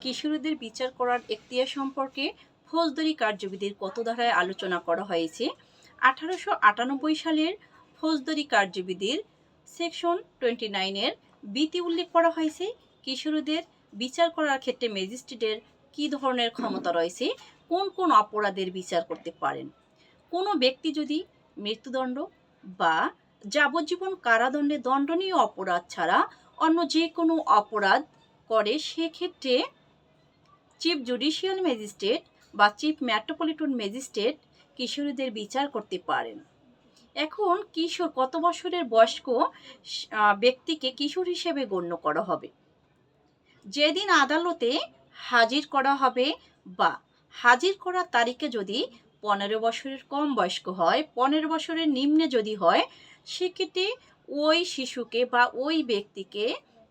কিশোরীদের বিচার করার এখতিয়ার সম্পর্কে ফৌজদারি কার্যবিধির কত ধারায় আলোচনা করা হয়েছে? আঠারোশো আটানব্বই সালের ফৌজদারি কার্যবিধির সেকশন টোয়েন্টি নাইনের বিতি উল্লেখ করা হয়েছে, কিশোরীদের বিচার করার ক্ষেত্রে ম্যাজিস্ট্রেটের কী ধরনের ক্ষমতা রয়েছে? কোন কোন অপরাধের বিচার করতে পারেন? কোনো ব্যক্তি যদি মৃত্যুদণ্ড বা যাবজ্জীবন কারাদণ্ডে দণ্ডনীয় অপরাধ ছাড়া অন্য যে কোনো অপরাধ করে, সেক্ষেত্রে চিফ জুডিশিয়াল ম্যাজিস্ট্রেট বা চিফ মেট্রোপলিটন ম্যাজিস্ট্রেট কিশোরীদের বিচার করতে পারেন। এখন কিশোর কত বছরের বয়স্ক ব্যক্তিকে কিশোর হিসেবে গণ্য করা হবে? যেদিন আদালতে হাজির করা হবে বা হাজির করার তারিখে যদি পনেরো বছরের কম বয়স্ক হয়, পনেরো বছরের নিম্নে যদি হয়, সেক্ষেত্রে ওই শিশুকে বা ওই ব্যক্তিকে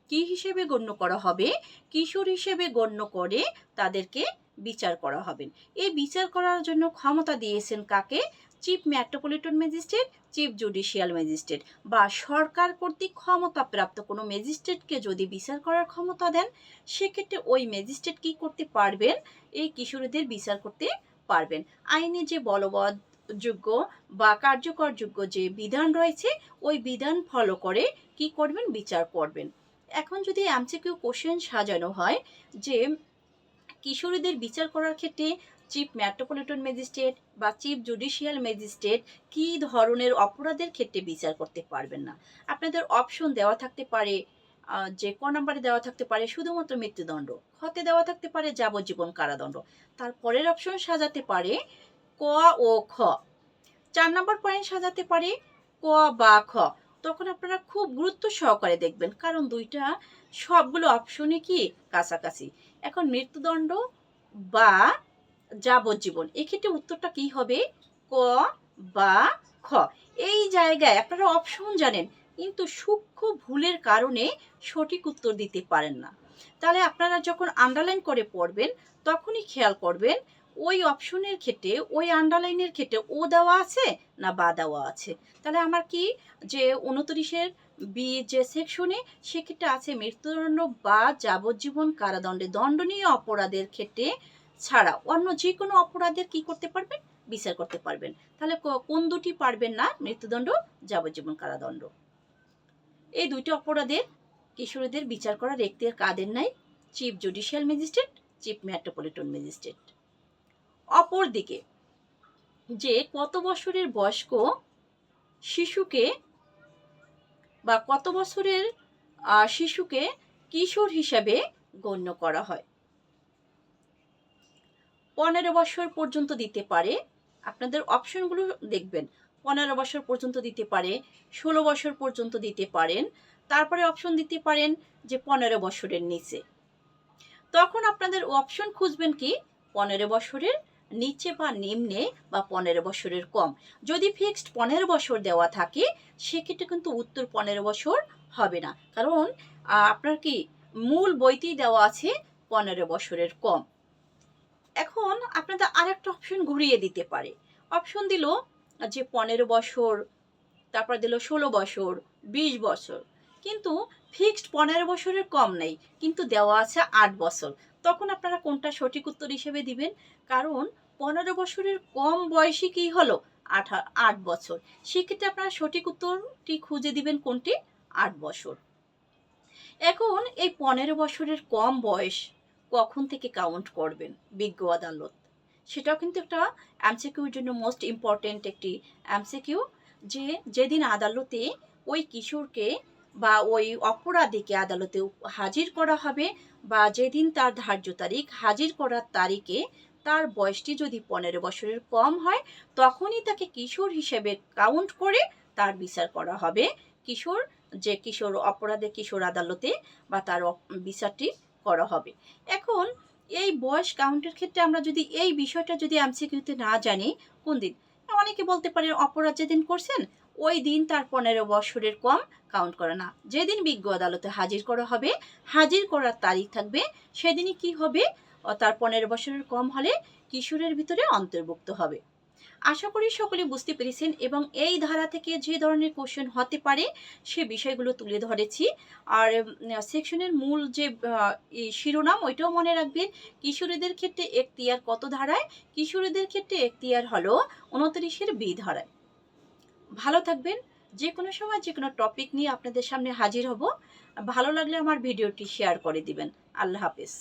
কি হিসেবে গণ্য করা হবে? কিশোর হিসেবে গণ্য করে তাদেরকে বিচার করা হবে। এই বিচার করার জন্য ক্ষমতা দিয়েছেন কাকে? Chief metropolitan magistrate, chief judicial magistrate. বা সরকার কর্তৃক ক্ষমতাপ্রাপ্ত কোনো ম্যাজিস্ট্রেটকে যদি বিচার করার ক্ষমতা দেন, সেক্ষেত্রে ওই ম্যাজিস্ট্রেট কি করতে পারবেন? এই কিশোরীদের বিচার করতে পারবেন। আইনে যে বলবৎ যোগ্য বা কার্যকরযোগ্য যে বিধান রয়েছে, ওই বিধান ফলো করে কি করবেন? বিচার করবেন। এখন যদি এমসিকিউ কোশ্চেন সাজানো হয় যে কিশোরীদের বিচার করার ক্ষেত্রে চিফ মেট্রোপলিটন ম্যাজিস্ট্রেট বা চিফ জুডিশিয়াল ম্যাজিস্ট্রেট কী ধরনের অপরাধের ক্ষেত্রে বিচার করতে পারবেন না? আপনাদের অপশন দেওয়া থাকতে পারে যে ক নম্বরে দেওয়া থাকতে পারে শুধুমাত্র মৃত্যুদণ্ড খতে দেওয়া থাকতে পারে যাবজ্জীবন কারাদণ্ড। তারপরের অপশন সাজাতে পারে ক ও খ। চার নম্বর পয়েন্ট সাজাতে পারে ক বা খ। তখন আপনারা খুব গুরুত্ব সহকারে দেখবেন, কারণ দুইটা সবগুলো অপশনে কি কাছাকাছি। এখন মৃত্যুদণ্ড বা যাবজ্জীবন, এক্ষেত্রে উত্তরটা কি হবে? ক বা খ। এই জায়গায় আপনারা অপশন জানেন, কিন্তু সূক্ষ্ম ভুলের কারণে সঠিক উত্তর দিতে পারেন না। তাহলে আপনারা যখন আন্ডারলাইন করে পড়বেন, তখনই খেয়াল করবেন ওই অপশনের ক্ষেত্রে, ওই আন্ডারলাইনের ক্ষেত্রে ও দেওয়া আছে না বা দেওয়া আছে? তাহলে আমার কি যে উনত্রিশের বি যে সেকশনে সেক্ষেত্রে আছে মৃত্যুদণ্ড বা যাবজ্জীবন কারাদণ্ডে দণ্ডনীয় অপরাধের ক্ষেত্রে ছাড়া অন্য যে কোনো অপরাধের কি করতে পারবেন? বিচার করতে পারবেন। তাহলে কোন দুটি পারবেন না? মৃত্যুদণ্ড, যাবজ্জীবন কারাদণ্ড। এই দুইটি অপরাধের কিশোরীদের বিচার করার এখতিয়ার কাদের নাই? Chief judicial magistrate chief metropolitan magistrate অপরদিকে যে কত বছরের বয়স্ক শিশুকে বা কত বছরের শিশুকে কিশোর হিসাবে গণ্য করা হয়। পনেরো বছর পর্যন্ত দিতে পারে। আপনাদের অপশনগুলো দেখবেন। পনেরো বছর পর্যন্ত দিতে পারে, ষোলো বছর পর্যন্ত দিতে পারেন। তারপরে অপশন দিতে পারেন যে পনেরো বছরের নিচে। তখন আপনাদের অপশন খুঁজবেন কি? পনেরো বছরের নিচে বা নিম্নে বা পনেরো বছরের কম। যদি ফিক্সড পনেরো বছর দেওয়া থাকে, সেক্ষেত্রে কিন্তু উত্তর পনেরো বছর হবে না। কারণ আপনার কি মূল বইতেই দেওয়া আছে পনেরো বছরের কম। এখন আপনাদের আরেকটা অপশন ঘুরিয়ে দিতে পারে। অপশন দিল যে পনেরো বছর, তারপর দিল ষোলো বছর, বিশ বছর। কিন্তু ফিক্সড পনেরো বছরের কম নেই, কিন্তু দেওয়া আছে আট বছর। তখন আপনারা কোনটা সঠিক উত্তর হিসেবে দিবেন? কারণ পনেরো বছরের কম বয়সী কি হলো? আঠা, আট বছর। সেক্ষেত্রে আপনারা সঠিক উত্তরটি খুঁজে দিবেন কোনটি? আট বছর। এখন এই পনেরো বছরের কম বয়স কখন থেকে কাউন্ট করবেন? বিজ্ঞ আদালত। সেটাও কিন্তু একটা এমসিকিউর জন্য মোস্ট ইম্পর্টেন্ট একটি এমসিকিউ যে যেদিন আদালতে ওই কিশোরকে বা ওই অপরাধীকে আদালতে হাজির করা হবে বা যেদিন তার ধার্য তারিখ, হাজির করার তারিখে তার বয়সটি যদি পনেরো বছরের কম হয়, তখনই তাকে কিশোর হিসেবে কাউন্ট করে তার বিচার করা হবে। কিশোর, যে কিশোর অপরাধে কিশোর আদালতে বা তার বিচারটি করা হবে। এখন এই বয়স কাউন্টের ক্ষেত্রে আমরা যদি এই বিষয়টা যদি এমসিকিউতে না জানি, কোন দিন? অনেকে বলতে পারেন, অপরাধ যেদিন করছেন ওই দিন তার পনেরো বছরের কম কাউন্ট করে না। যেদিন বিজ্ঞ আদালতে হাজির করা হবে, হাজির করার তারিখ থাকবে, সেদিনই কি হবে? তার পনেরো বছরের কম হলে কিশোরের ভিতরে অন্তর্ভুক্ত হবে। আশা করি সকলে বুঝতে পেরেছেন এবং এই ধারা থেকে যে ধরনের কোশ্চেন হতে পারে, সে বিষয়গুলো তুলে ধরেছি। আর সেকশনের মূল যে শিরোনাম, ওইটাও মনে রাখবেন, কিশোরীদের ক্ষেত্রে এখতিয়ার কত ধারায়? কিশোরীদের ক্ষেত্রে এখতিয়ার হলো উনত্রিশের বি ধারায়। ভালো থাকবেন। যে কোনো সময় যে কোনো টপিক নিয়ে আপনাদের সামনে হাজির হব। ভালো লাগলে আমার ভিডিওটি শেয়ার করে দিবেন। আল্লাহ হাফিজ।